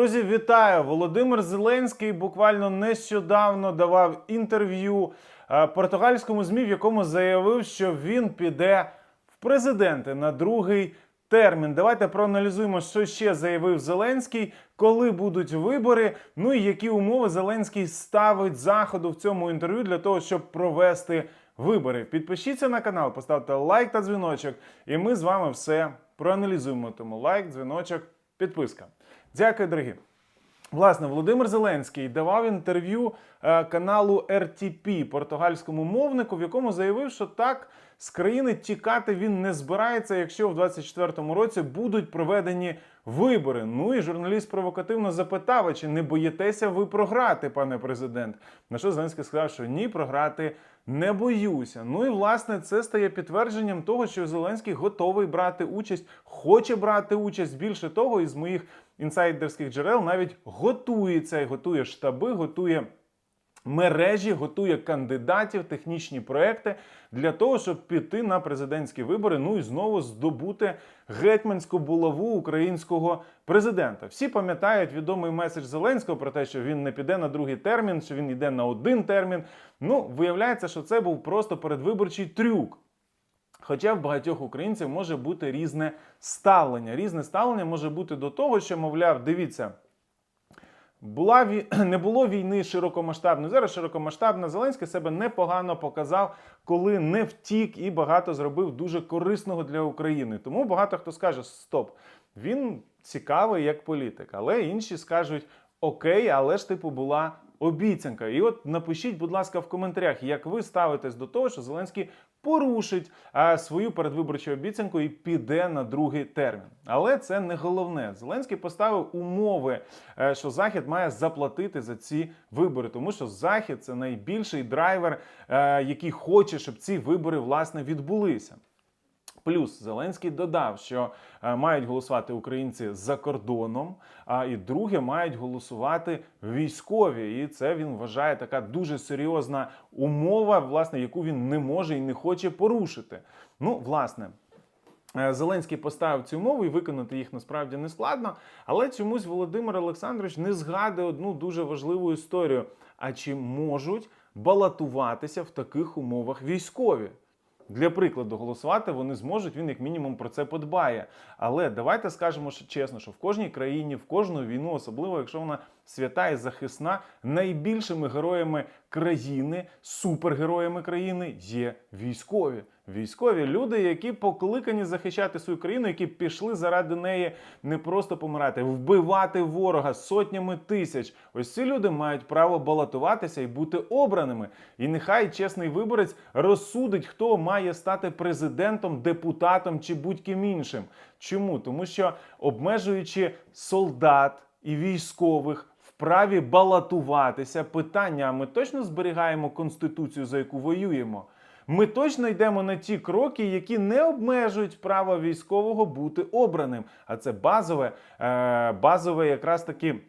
Друзі, вітаю! Володимир Зеленський буквально нещодавно давав інтерв'ю е, португальському ЗМІ, в якому заявив, що він піде в президенти на другий термін. Давайте проаналізуємо, що ще заявив Зеленський, коли будуть вибори. Ну і які умови Зеленський ставить заходу в цьому інтерв'ю для того, щоб провести вибори. Підпишіться на канал, поставте лайк та дзвіночок, і ми з вами все проаналізуємо. Тому лайк, дзвіночок, підписка. Дякую, дорогі. Власне, Володимир Зеленський давав інтерв'ю е, каналу RTP португальському мовнику, в якому заявив, що так з країни тікати він не збирається, якщо в 24-му році будуть проведені вибори. Ну і журналіст провокативно запитав: а чи не боїтеся ви програти, пане президент? На що Зеленський сказав, що ні, програти не боюся. Ну і власне це стає підтвердженням того, що Зеленський готовий брати участь, хоче брати участь. Більше того, із моїх інсайдерських джерел навіть готується і готує штаби, готує. Мережі готує кандидатів, технічні проекти для того, щоб піти на президентські вибори. Ну і знову здобути гетьманську булаву українського президента. Всі пам'ятають відомий меседж Зеленського про те, що він не піде на другий термін, що він йде на один термін. Ну, виявляється, що це був просто передвиборчий трюк. Хоча в багатьох українців може бути різне ставлення. Різне ставлення може бути до того, що, мовляв, дивіться. Була ві- не було війни широкомасштабної. Зараз широкомасштабна Зеленський себе непогано показав, коли не втік і багато зробив дуже корисного для України. Тому багато хто скаже: стоп, він цікавий як політик, але інші скажуть окей, але ж типу була обіцянка. І от напишіть, будь ласка, в коментарях, як ви ставитесь до того, що Зеленський порушить свою передвиборчу обіцянку і піде на другий термін. Але це не головне. Зеленський поставив умови, е, що Захід має заплатити за ці вибори, тому що Захід це найбільший драйвер, е, який хоче, щоб ці вибори власне відбулися. Плюс Зеленський додав, що е, мають голосувати українці за кордоном, а і друге мають голосувати військові. І це він вважає така дуже серйозна умова, власне, яку він не може і не хоче порушити. Ну, власне. Е, Зеленський поставив цю умову і виконати їх насправді не складно. Але чомусь Володимир Олександрович не згадує одну дуже важливу історію. А чи можуть балотуватися в таких умовах військові? Для прикладу, голосувати вони зможуть, він як мінімум про це подбає. Але давайте скажемо чесно, що в кожній країні, в кожну війну, особливо якщо вона свята і захисна, найбільшими героями країни, супергероями країни є військові. Військові люди, які покликані захищати свою країну, які пішли заради неї не просто помирати, вбивати ворога сотнями тисяч. Ось ці люди мають право балотуватися і бути обраними. І нехай чесний виборець розсудить, хто має стати президентом, депутатом чи будь-ким іншим. Чому? Тому що обмежуючи солдат і військових. Праві балотуватися питання: а ми точно зберігаємо конституцію, за яку воюємо. Ми точно йдемо на ті кроки, які не обмежують право військового бути обраним. А це базове, е, базове якраз таки.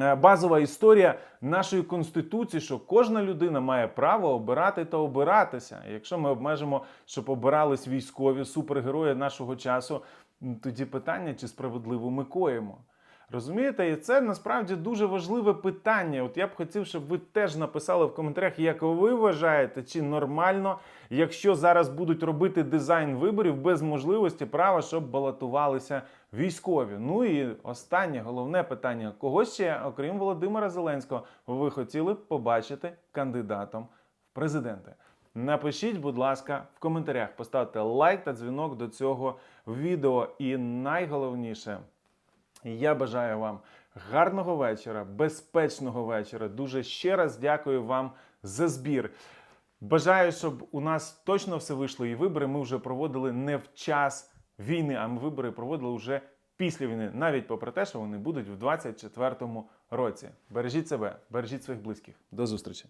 е, Базова історія нашої конституції, що кожна людина має право обирати та обиратися. Якщо ми обмежимо, щоб обирались військові супергерої нашого часу, тоді питання, чи справедливо ми коїмо. Розумієте, і це насправді дуже важливе питання. От я б хотів, щоб ви теж написали в коментарях, як ви вважаєте, чи нормально, якщо зараз будуть робити дизайн виборів без можливості права, щоб балотувалися військові. Ну і останнє головне питання: кого ще, окрім Володимира Зеленського, ви хотіли б побачити кандидатом в президенти? Напишіть, будь ласка, в коментарях, поставте лайк та дзвінок до цього відео. І найголовніше. Я бажаю вам гарного вечора, безпечного вечора. Дуже ще раз дякую вам за збір. Бажаю, щоб у нас точно все вийшло, і вибори ми вже проводили не в час війни, а ми вибори проводили вже після війни, навіть попри те, що вони будуть в 2024 році. Бережіть себе, бережіть своїх близьких. До зустрічі!